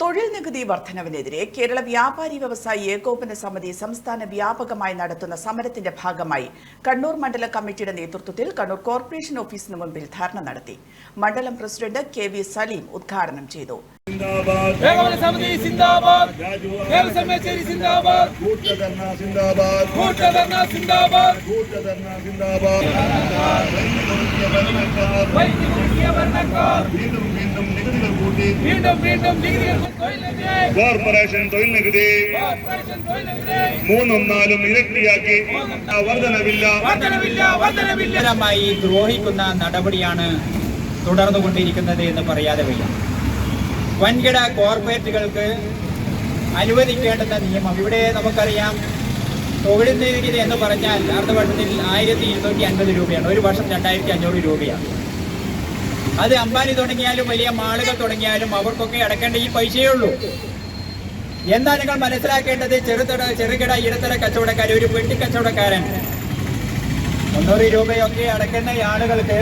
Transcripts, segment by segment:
തൊഴിൽ നികുതി വർധനവിനെതിരെ കേരള വ്യാപാരി വ്യവസായി ഏകോപന സമിതി സംസ്ഥാന വ്യാപകമായി നടത്തുന്ന സമരത്തിന്റെ ഭാഗമായി കണ്ണൂർ മണ്ഡല കമ്മിറ്റിയുടെ നേതൃത്വത്തിൽ കണ്ണൂർ കോർപ്പറേഷൻ ഓഫീസിന് മുമ്പിൽ ധർണ നടത്തി. മണ്ഡലം പ്രസിഡന്റ് കെ വി സലീം ഉദ്ഘാടനം ചെയ്തു. ഏകോപന സമിതി സിന്ദാബാദ്. ദേവസമേശ്വരി സിന്ദാബാദ്. കൂട്ടധർണ സിന്ദാബാദ്. കൂട്ടധർണ സിന്ദാബാദ്. കൂട്ടധർണ സിന്ദാബാദ്. വീണ്ടും വീണ്ടും നികുതികൾ കൂട്ടി. വീണ്ടും വീണ്ടും നികുതികൾ കോർപ്പറേഷൻ തൊഴിൽ നികുതി മൂന്നും നാലും ഇരട്ടിയാക്കി. വർധനവില്ല. വർധനവില്ല ദ്രോഹിക്കുന്ന നടപടിയാണ് തുടർന്നുകൊണ്ടിരിക്കുന്നത് എന്ന് പറയാതെ വയ്യ. വൻകിട കോർപ്പറേറ്റുകൾക്ക് അനുവദിക്കേണ്ടുന്ന നിയമം. ഇവിടെ നമുക്കറിയാം തൊഴിൽ നികുതി എന്ന് പറഞ്ഞാൽ അടുത്ത വർഷത്തിൽ ആയിരത്തി ഇരുന്നൂറ്റി അൻപത് രൂപയാണ്. ഒരു വർഷം രണ്ടായിരത്തി അഞ്ഞൂറ് രൂപയാണ്. അത് അംബാനി തുടങ്ങിയാലും വലിയ മാളുകൾ തുടങ്ങിയാലും അവർക്കൊക്കെ അടക്കേണ്ട ഈ പൈസയേ ഉള്ളൂ. എന്നാൽ നിങ്ങൾ മനസ്സിലാക്കേണ്ടത്? ചെറുതട ചെറുകിട ഇടത്തര കച്ചവടക്കാർ ഒരു പെട്ടി കച്ചവടക്കാരൻ മുന്നൂറ് രൂപയൊക്കെ അടക്കുന്ന ആളുകൾക്ക്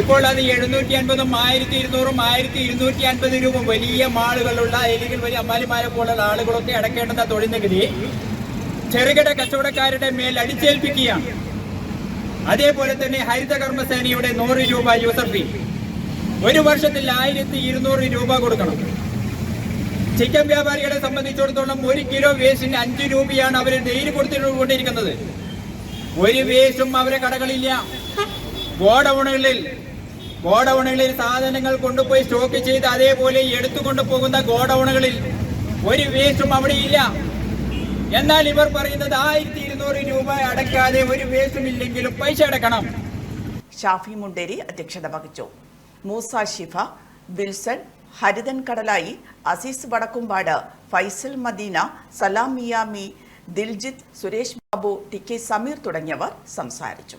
ഇപ്പോൾ അത് എഴുന്നൂറ്റി അൻപതും ആയിരത്തി ഇരുന്നൂറും ആയിരത്തി ഇരുന്നൂറ്റി അൻപത് രൂപ വലിയ മാളുകളുള്ള അല്ലെങ്കിൽ വലിയ അമ്മാലിമാരെ പോലുള്ള ആളുകളൊക്കെ അടക്കേണ്ടുന്ന തൊഴിൽ നികുതി ചെറുകിട കച്ചവടക്കാരുടെ മേൽ അടിച്ചേൽപ്പിക്കുകയാണ്. അതേപോലെ തന്നെ ഹരിത കർമ്മസേനയുടെ നൂറ് രൂപ യൂസർ ഫീ ഒരു വർഷത്തിൽ ആയിരത്തി ഇരുന്നൂറ് രൂപ കൊടുക്കണം. ചിക്കൻ വ്യാപാരികളെ സംബന്ധിച്ചിടത്തോളം ഒരു കിലോ വേസ്റ്റിന് അഞ്ച് രൂപയാണ് അവർ ഡെയിലി കൊടുത്തുകൊണ്ടിരിക്കുന്നത് ഒരു വേസ്റ്റും അവരെ കടകളില്ല. ഗോഡൌണുകളിൽ ഗോഡൌണുകളിൽ സാധനങ്ങൾ കൊണ്ടുപോയി സ്റ്റോക്ക് ചെയ്ത് അതേപോലെ എടുത്തുകൊണ്ട് പോകുന്ന ഗോഡൌണുകളിൽ ഒരു വേസ്റ്റും അവിടെ ഇല്ല. എന്നാൽ ഇവർ പറയുന്നത് ആയിരത്തി ഇരുന്നൂറ് രൂപ അടക്കാതെ ഒരു വേസ്റ്റും ഇല്ലെങ്കിലും പൈസ അടക്കണം. ഷാഫി മുണ്ടേരി അധ്യക്ഷത വഹിച്ചു. മൂസ ഷിഫ Wilson Harithan Kadalayi Azeez Vadakkumpad Faisal Madina Salam Miami Diljith Suresh Babu T K Sameer തുടങ്ങിയവർ സംസാരിച്ചു.